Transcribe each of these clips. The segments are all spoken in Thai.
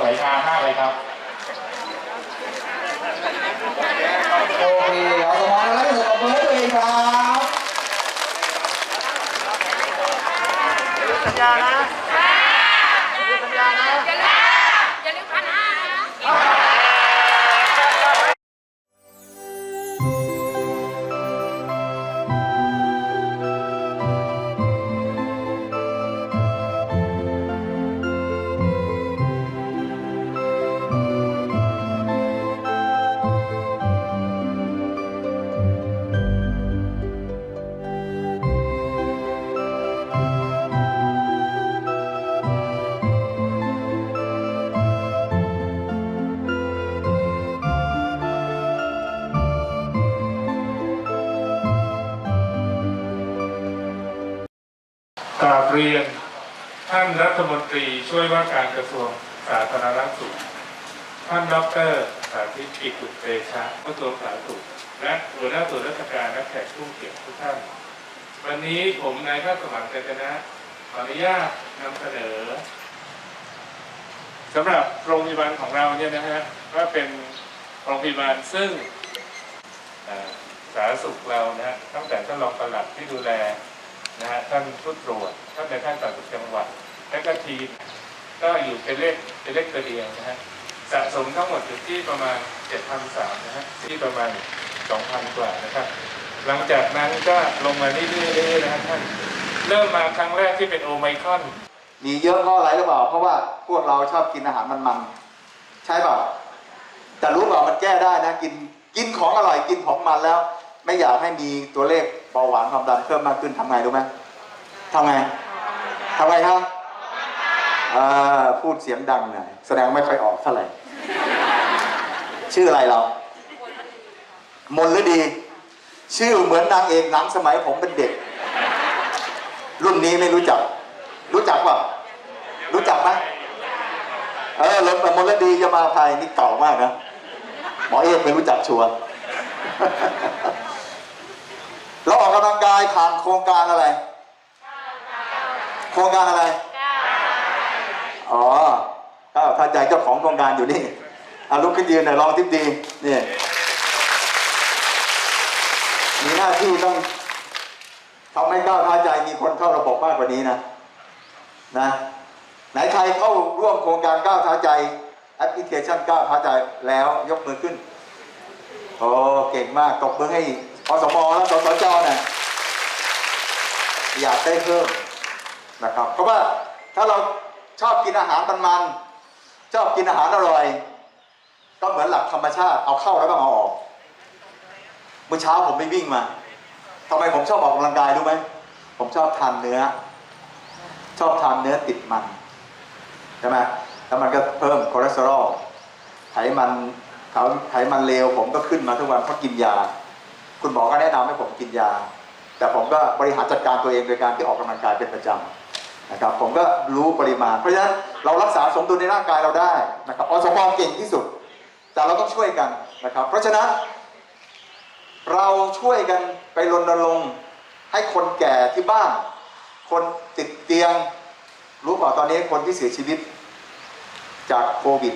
มากเลยครับโอเคเอาสมองแล้วก็ส่งกับมือให้ตัวเองครับสัญญานะสัญญานะอย่าลืมพันห้า กราบเรียนท่านรัฐมนตรีช่วยว่าการกระทรวงสาธารณสุข ท่านดรสาธิตปิตุเตชะกระทรวงสาธารณสุข และหัวหน้าส่วนราชการและแขกผู้เกียรติทุกท่าน วันนี้ผมนายแพทย์สมานเจตนะขออนุญาตนำเสนอสำหรับโรงพยาบาลของเราเนี่ยนะฮะว่าเป็นโรงพยาบาลซึ่งสาธารณสุขเรานะฮะตั้งแต่ท่านรองปลัดที่ดูแล ท่านผู้ตรวจท่านในท่านสาธารณสุขจังหวัดและก็ทีมก็อยู่เป็นเลขเป็นเลขตัวเดียวนะฮะสะสมทั้งหมดอยู่ที่ประมาณ 7,300นะฮะที่ประมาณ 2,000 กว่านะครับ หลังจากนั้นก็ลงมาเรื่อยๆนะฮะท่านเริ่มมาครั้งแรกที่เป็นโอไมครอน มีเยอะเพราะอะไรหรือเปล่า เพราะว่าพวกเราชอบกินอาหารมันๆ ใช่เปล่าแต่รู้เปล่ามันแก้ได้นะกินกินของอร่อยกินของมันแล้ว ไม่อยากให้มีตัวเลขเบาหวานความดันเพิ่มมากขึ้นทำไงรู้ไหม ทำไงทำไงครับพูดเสียงดังหน่อยแสดงไม่ค่อยออกเท่าไหร่ชื่ออะไรเรา มนฤดี ชื่อเหมือนนางเอกหนังสมัยผมเป็นเด็ก รุ่นนี้ไม่รู้จัก รู้จักเปล่ารู้จักไหมเออรถมลดียามาภัยนี่เก่ามากนะหมอเอกไม่รู้จักชัวร์เราออกกำลังกายผ่านโครงการอะไร โครงการอะไรอ๋อก้าท่าใจเจ้าของโครงการอยู่นี่อาลุกขึ้นยืนหน่อยลองทิพดีนี่มีหน้าที่ต้องทำให้ก้าวท่าใจมีคนเข้าระบบมากกว่านี้นะนะไหนใครเข้าร่วมโครงการก้าวท้าใจแอปพลิเคชันก้าวท้าใจแล้วยกมือขึ้นโอ้เก่งมากตบมือให้อสมและสสจน่ะอยากได้เพิ่ม นะครับ เพราะว่าถ้าเราชอบกินอาหารมันๆชอบกินอาหารอร่อย ก็เหมือนหลักธรรมชาติเอาเข้าแล้วก็เอาออกเมื่อเช้าผมไปวิ่งมาทำไมผมชอบออกกำลังกายรู้ไหมผมชอบทานเนื้อ ชอบทานเนื้อติดมันใช่ไหมแล้วมันก็เพิ่มคอเลสเตอรอลไขมันเขาไขมันเลวผมก็ขึ้นมาทุกวันเพราะกินยา คุณหมอก็แนะนำให้ผมกินยา แต่ผมก็บริหารจัดการตัวเองโดยการที่ออกกำลังกายเป็นประจำ นะครับผมก็รู้ปริมาณ เพราะฉะนั้นเรารักษาสมดุลในร่างกายเราได้นะครับอสมเก่งที่สุด แต่เราต้องช่วยกันนะครับ เพราะฉะนั้น เราช่วยกันไปรณรงค์ให้คนแก่ที่บ้าน คนติดเตียง รู้เปล่าตอนนี้คนที่เสียชีวิต จากโควิด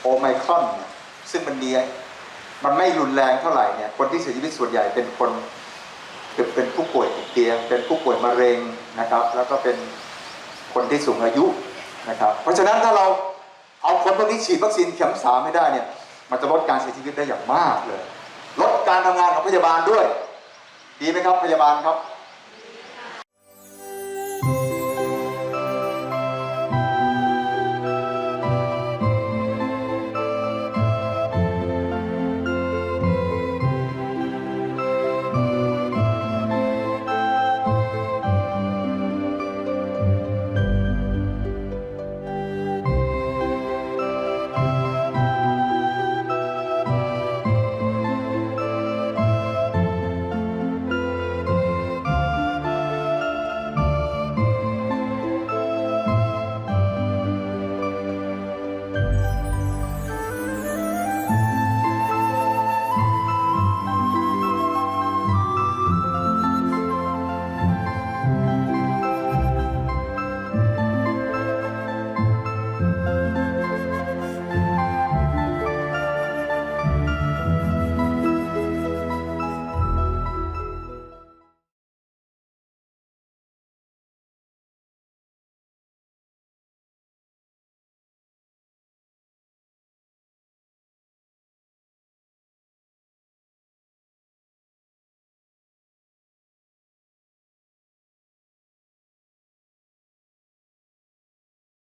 โอไมครอนซึ่งมันมียมันไม่รุนแรงเท่าไหร่เนี่ยคนที่เสียชีวิตส่วนใหญ่เป็นคนเป็นผู้ป่วยติดเตียง เป็นผู้ป่วยมะเร็งนะครับ แล้วก็เป็น คนที่สูงอายุนะครับ เพราะฉะนั้นถ้าเราเอาคนพวกนี้ฉีดวัคซีนเข็มสามไม่ได้เนี่ย มันจะลดการเสียชีวิตได้อย่างมากเลย ลดการทำงานของพยาบาลด้วย ดีไหมครับพยาบาลครับ